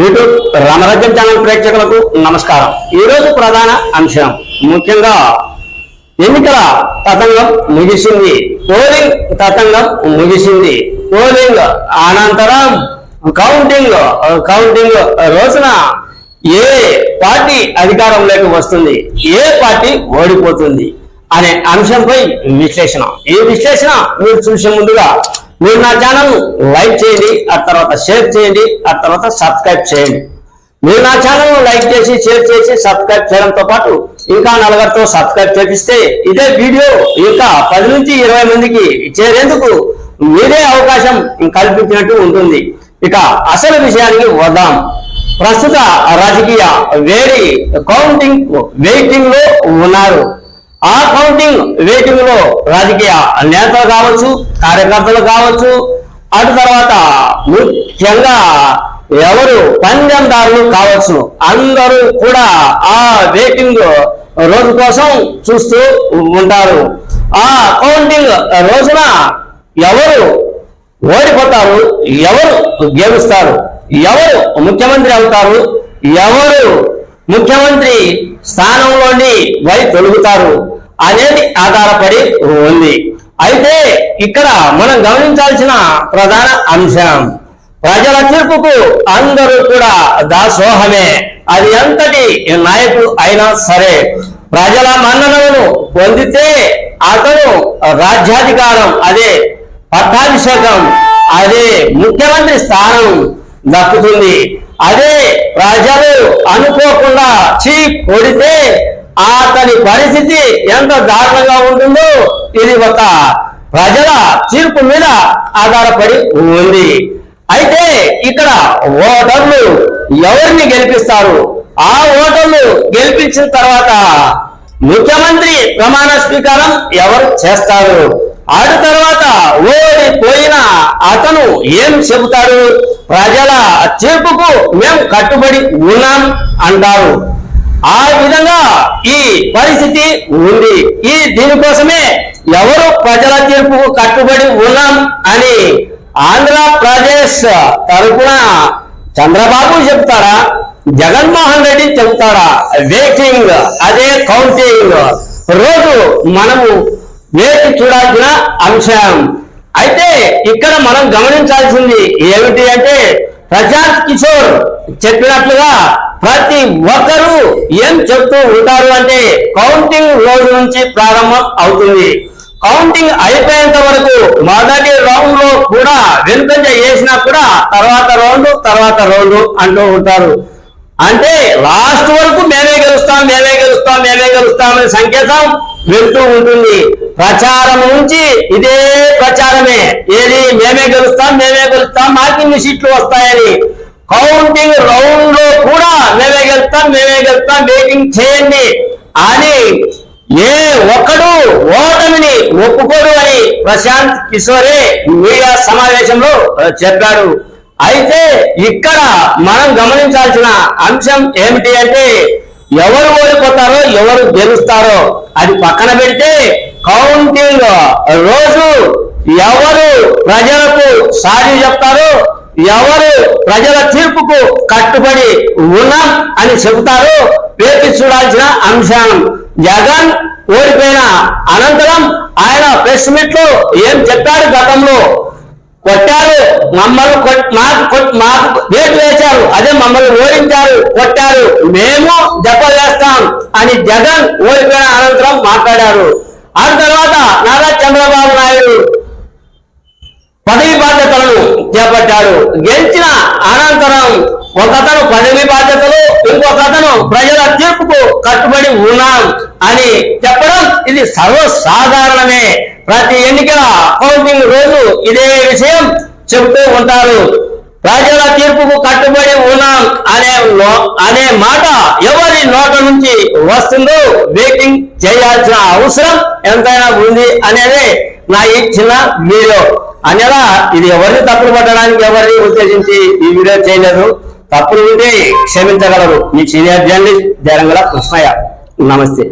YouTube రామరాజ్యం channel ప్రేక్షకులకు నమస్కారం. ఈ రోజు ప్రధాన అంశం. ముఖ్యంగా ఎన్నికల తతంగం ముగిసింది. పోలింగ్ తతంగం ముగిసింది. పోలింగ్ అనంతరం కౌంటింగ్ కౌంటింగ్ రోజున ఏ పార్టీ అధికారంలోకి వస్తుంది? ఏ పార్టీ ఓడిపోతుంది? అనే అంశంపై విశ్లేషణ. ఈ విశ్లేషణ మీరు చూసే ముందుగా మీరు నా ఛానల్ లైక్ చేయండి ఆ తర్వాత షేర్ చేయండి ఆ తర్వాత సబ్స్క్రైబ్ చేయండి. మీరు నా ఛానల్ లైక్ చేసి షేర్ చేసి సబ్స్క్రైబ్ చేయడంతో పాటు ఇంకా నలుగురితో సబ్స్క్రైబ్ చేపిస్తే ఇదే వీడియో ఇంకా పది నుంచి ఇరవై మందికి చేరేందుకు మీరే అవకాశం కల్పించినట్టు ఉంటుంది. ఇక అసలు విషయానికి వద్దాం. ప్రస్తుత రాజకీయ వేడి కౌంటింగ్ వెయిటింగ్లో ఉన్నారు. ఆ కౌంటింగ్ వెయిటింగ్లో రాజకీయ నేతలు కావచ్చు కార్యకర్తలు కావచ్చు అటు తర్వాత ముఖ్యంగా ఎవరు పంజందారులు కావచ్చు అందరూ కూడా ఆ వెయిటింగ్ రోజు కోసం చూస్తూ ఉంటారు. ఆ కౌంటింగ్ రోజున ఎవరు ఓడిపోతారు ఎవరు గెలుస్తారు ఎవరు ముఖ్యమంత్రి అవుతారు ఎవరు ముఖ్యమంత్రి స్థానంలోని వై తొలుగుతారు అనేది ఆధారపడి ఉంది. అయితే ఇక్కడ మనం గమనించాల్సిన ప్రధాన అంశం ప్రజల తీర్పుకు అందరూ కూడా దాసోహమే. అది ఎంతటి నాయకుడు అయినా సరే ప్రజల మన్ననలను పొందితే అతను రాజ్యాధికారం అదే పట్టాభిషేకం అదే ముఖ్యమంత్రి స్థానం దక్కుతుంది. అదే ప్రజలు అనుకోకుండా చీప్ కొడితే అతని పరిస్థితి ఎంత దారుణంగా ఉంటుందో ఇది ఒక ప్రజల తీర్పు మీద ఆధారపడి ఉంది. అయితే ఇక్కడ ఓటర్లు ఎవరిని గెలిపిస్తారు? ఆ ఓటర్లు గెలిపించిన తర్వాత ముఖ్యమంత్రి ప్రమాణ స్వీకారం ఎవరు చేస్తారు? ఆడు తర్వాత ఓడిపోయిన అతను ఏం చెబుతాడు? ప్రజల తీర్పుకు మేము కట్టుబడి ఉన్నాం అంటారు. ఆ విధంగా ఈ పరిస్థితి ఉంది. ఈ దీనికోసమే ఎవరు ప్రజల తీర్పుకు కట్టుబడి ఉన్నాం అని ఆంధ్రప్రదేశ్ తరఫున చంద్రబాబు చెప్తారా జగన్మోహన్ రెడ్డి చెప్తారా వెయిటింగ్ అదే కౌంటింగ్. రోజు మనము వేచి చూడాల్సిన అంశం? అయితే ఇక్కడ మనం గమనించాల్సింది ఏమిటి అంటే ప్రశాంత్ కిషోర్ చెప్పినట్లుగా ప్రతి ఒక్కరూ ఏం చెప్తూ ఉంటారు అంటే కౌంటింగ్ రోజు నుంచి ప్రారంభం అవుతుంది. కౌంటింగ్ అయిపోయేంత వరకు మొదటి రౌండ్లో కూడా వెనుకంజ వేసినా కూడా తర్వాత రౌండ్ తర్వాత రౌండ్ అంటూ ఉంటారు. అంటే లాస్ట్ వరకు మేమే గెలుస్తాం మేమే గెలుస్తాం మేమే గెలుస్తాం అనే సంకేతం వెళ్తూ ఉంటుంది. ప్రచారం నుంచి ఇదే ప్రచారమే. ఏది మేమే గెలుస్తాం మేమే గెలుస్తాం మాకు ఇన్ని సీట్లు వస్తాయని. కౌంటింగ్ రౌండ్లో కూడా మేమే గెలుస్తాం మేమే గెలుస్తాం వెయిటింగ్ చేయండి అని ఏ ఒక్కడు ఓటమిని ఒప్పుకోడు అని ప్రశాంత్ కిషోరే మీడియా సమావేశంలో చెప్పాడు అయితే ఇక్కడ మనం గమనించాల్సిన అంశం ఏమిటి అంటే ఎవరు ఓడిపోతారో ఎవరు గెలుస్తారో అది పక్కన పెడితే కౌంటింగ్ రోజు ఎవరు ప్రజలకు సాటి చెప్తారు? ఎవరు ప్రజల తీర్పుకు కట్టుబడి ఉన్నాం అని చెబుతారు? వేచి చూడాల్సిన అంశం జగన్ ఓడిపోయిన అనంతరం ఆయన ప్రెస్ మీట్లో ఏం చెప్పారు గతంలో? కొట్టారు మమ్మల్ని మాకు మాకు వేటు వేశారు. అదే మమ్మల్ని ఓడించారు కొట్టారు. మేము దెబ్బ వేస్తాం అని జగన్ ఓడిపోయిన అనంతరం మాట్లాడారు. ఆ తర్వాత నారా చంద్రబాబు నాయుడు పదవి బాధ్యతలను చేపట్టాడు గెలిచిన అనంతరం ఒకతను పదవి బాధ్యతలు ఇంకొకతను ప్రజల తీర్పుకు కట్టుబడి ఉన్నాం అని చెప్పడం ఇది సర్వసాధారణమే. ప్రతి ఎన్నికల కౌంటింగ్ రోజు ఇదే విషయం చెబుతూ ఉంటారు. ప్రజల తీర్పుకు కట్టుబడి ఉన్నాం అనే నో- అనే మాట ఎవరి నోట నుంచి వస్తుందో వెయిటింగ్ చేయాల్సిన అవసరం ఎంతైనా ఉంది అనేది నా ఈ చిన్న వీడియో. అనేలా ఇది ఎవరిని తప్పులు పట్టడానికి ఎవరిని ఉద్దేశించి ఈ వీడియో చేయలేదు. తప్పులు ఉంటే క్షమించగలరు. మీ సీనియర్ జర్నలిస్ట్ జరంగల కృష్ణయ్య. నమస్తే.